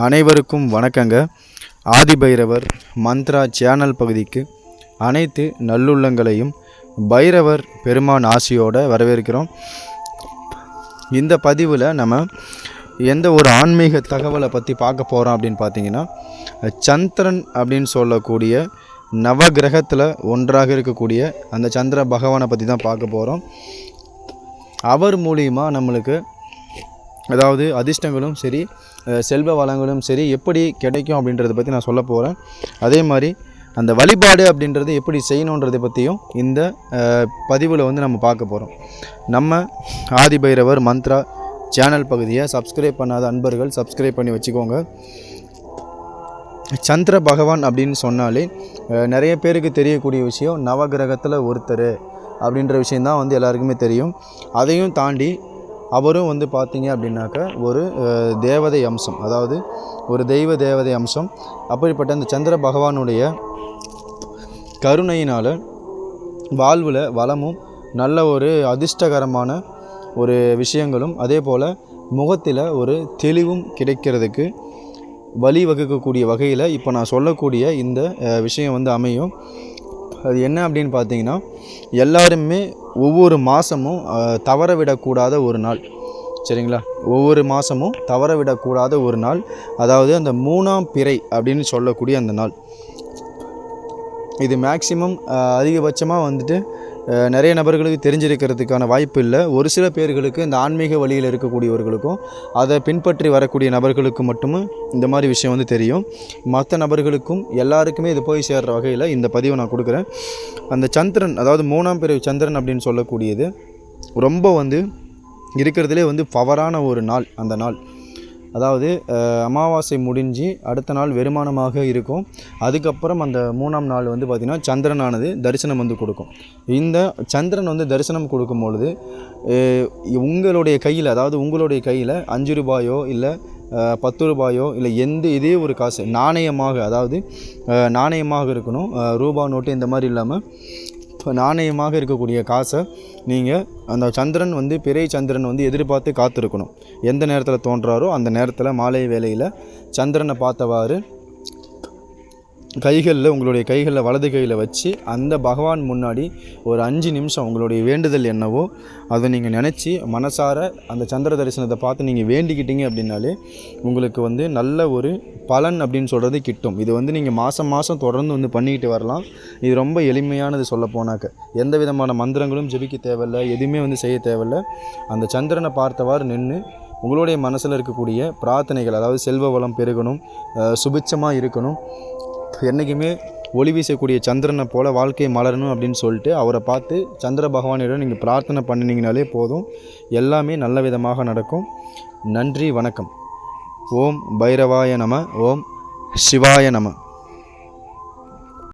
அனைவருக்கும் வணக்கங்க. ஆதிபைரவர் மந்த்ரா சேனல் பகுதிக்கு அனைத்து நல்லுள்ளங்களையும் பைரவர் பெருமான் ஆசியோட வரவேற்கிறோம். இந்த பதிவில் நம்ம எந்த ஒரு ஆன்மீக தகவலை பற்றி பார்க்க போகிறோம் அப்படின்னு பார்த்தீங்கன்னா சந்திரன் அப்படின்னு சொல்லக்கூடிய நவகிரகத்தில் ஒன்றாக இருக்கக்கூடிய அந்த சந்திர பகவானை பற்றி தான் பார்க்க போகிறோம் அவர் மூலியமா நம்மளுக்கு அதாவது அதிர்ஷ்டங்களும் சரி செல்வ வளங்களும் சரி எப்படி கிடைக்கும் அப்படின்றத பற்றி நான் சொல்ல போகிறேன் அதே மாதிரி அந்த வழிபாடு அப்படின்றது எப்படி செய்யணுன்றதை பற்றியும் இந்த பதிவில் வந்து நம்ம பார்க்க போகிறோம் நம்ம ஆதிபைரவர் மந்த்ரா சேனல் பகுதியை சப்ஸ்கிரைப் பண்ணாத அன்பர்கள் சப்ஸ்கிரைப் பண்ணி வச்சுக்கோங்க. சந்திர பகவான் அப்படின்னு சொன்னாலே நிறைய பேருக்கு தெரியக்கூடிய விஷயம் நவகிரகத்தில் ஒருத்தர் அப்படின்ற விஷயந்தான் வந்து எல்லாருக்குமே தெரியும். அதையும் தாண்டி அவரும் வந்து பார்த்தீங்க அப்படின்னாக்க ஒரு தேவதை அம்சம். அதாவது ஒரு தெய்வ தேவதை அம்சம். அப்படிப்பட்ட அந்த சந்திர பகவானுடைய கருணையினால் வாழ்வில் வளமும் நல்ல ஒரு அதிர்ஷ்டகரமான ஒரு விஷயங்களும் அதே போல் முகத்தில் ஒரு தெளிவும் கிடைக்கிறதுக்கு வழிவகுக்கக்கூடிய வகையில் இப்போ நான் சொல்லக்கூடிய இந்த விஷயம் வந்து அமையும். அது என்ன அப்படின்னு பார்த்தீங்கன்னா எல்லாருமே ஒவ்வொரு மாதமும் தவற விடக்கூடாத ஒரு நாள். சரிங்களா? ஒவ்வொரு மாதமும் தவற விடக்கூடாத ஒரு நாள். அதாவது அந்த மூணாம் பிறை அப்படின்னு சொல்லக்கூடிய அந்த நாள். இது மேக்சிமம் அதிகபட்சமாக வந்துட்டு நிறைய நபர்களுக்கு தெரிஞ்சிருக்கிறதுக்கான வாய்ப்பு இல்லை. ஒரு சில பேர்களுக்கு இந்த ஆன்மீக வழியில் இருக்கக்கூடியவர்களுக்கும் அதை பின்பற்றி வரக்கூடிய நபர்களுக்கு மட்டுமே இந்த மாதிரி விஷயம் வந்து தெரியும். மற்ற நபர்களுக்கும் எல்லாருக்குமே இது போய் சேர்ற வகையில் இந்த பதிவை நான் கொடுக்குறேன். அந்த சந்திரன் அதாவது மூணாம் பிரிவு சந்திரன் அப்படின்னு சொல்லக்கூடியது ரொம்ப வந்து இருக்கிறதுலே வந்து பவரான ஒரு நாள் அந்த நாள். அதாவது அமாவாசை முடிஞ்சு அடுத்த நாள் வெறுமானமாக இருக்கும். அதுக்கப்புறம் அந்த மூணாம் நாள் வந்து பார்த்திங்கன்னா சந்திரனானது தரிசனம் வந்து கொடுக்கும். இந்த சந்திரன் வந்து தரிசனம் கொடுக்கும் பொழுது உங்களுடைய கையில் அதாவது உங்களுடைய கையில் அஞ்சு ரூபாயோ இல்லை பத்து ரூபாயோ இல்லை எந்த இதே ஒரு காசு நாணயமாக அதாவது நாணயமாக இருக்கணும் ரூபா நோட்டு இந்த மாதிரி இல்லாமல் நாணயமாக இருக்கக்கூடிய காசை நீங்கள் அந்த சந்திரன் வந்து பிறை சந்திரன் வந்து எதிர்பார்த்து காத்திருக்கணும். எந்த நேரத்தில் தோன்றாரோ அந்த நேரத்தில் மாலை வேளையில் சந்திரனை பார்த்தவாறு கைகளில் உங்களுடைய கைகளில் வலது கையில் வச்சு அந்த பகவான் முன்னாடி ஒரு அஞ்சு நிமிஷம் உங்களுடைய வேண்டுதல் என்னவோ அதை நீங்கள் நினச்சி மனசார அந்த சந்திர தரிசனத்தை பார்த்து நீங்கள் வேண்டிக்கிட்டீங்க அப்படின்னாலே உங்களுக்கு வந்து நல்ல ஒரு பலன் அப்படின்னு சொல்கிறது கிட்டும். இது வந்து நீங்கள் மாதம் மாதம் தொடர்ந்து வந்து பண்ணிக்கிட்டு வரலாம். இது ரொம்ப எளிமையானது சொல்ல போனாக்க எந்த விதமான மந்திரங்களும் ஜெபிக்க தேவையில்ல எதுவுமே வந்து செய்ய தேவையில்ல. அந்த சந்திரனை பார்த்தவாறு நின்று உங்களுடைய மனசில் இருக்கக்கூடிய பிரார்த்தனைகள் அதாவது செல்வ வளம் பெருகணும் சுபிச்சமாக இருக்கணும் என்றைக்குமே ஒளி வீசக்கூடிய சந்திரனை போல் வாழ்க்கை மலரணும் அப்படின்னு சொல்லிட்டு அவரை பார்த்து சந்திர பகவானிடம் நீங்கள் பிரார்த்தனை பண்ணினீங்கனாலே போதும். எல்லாமே நல்ல விதமாக நடக்கும். நன்றி வணக்கம். ஓம் பைரவாய நம ஓம் சிவாய நம.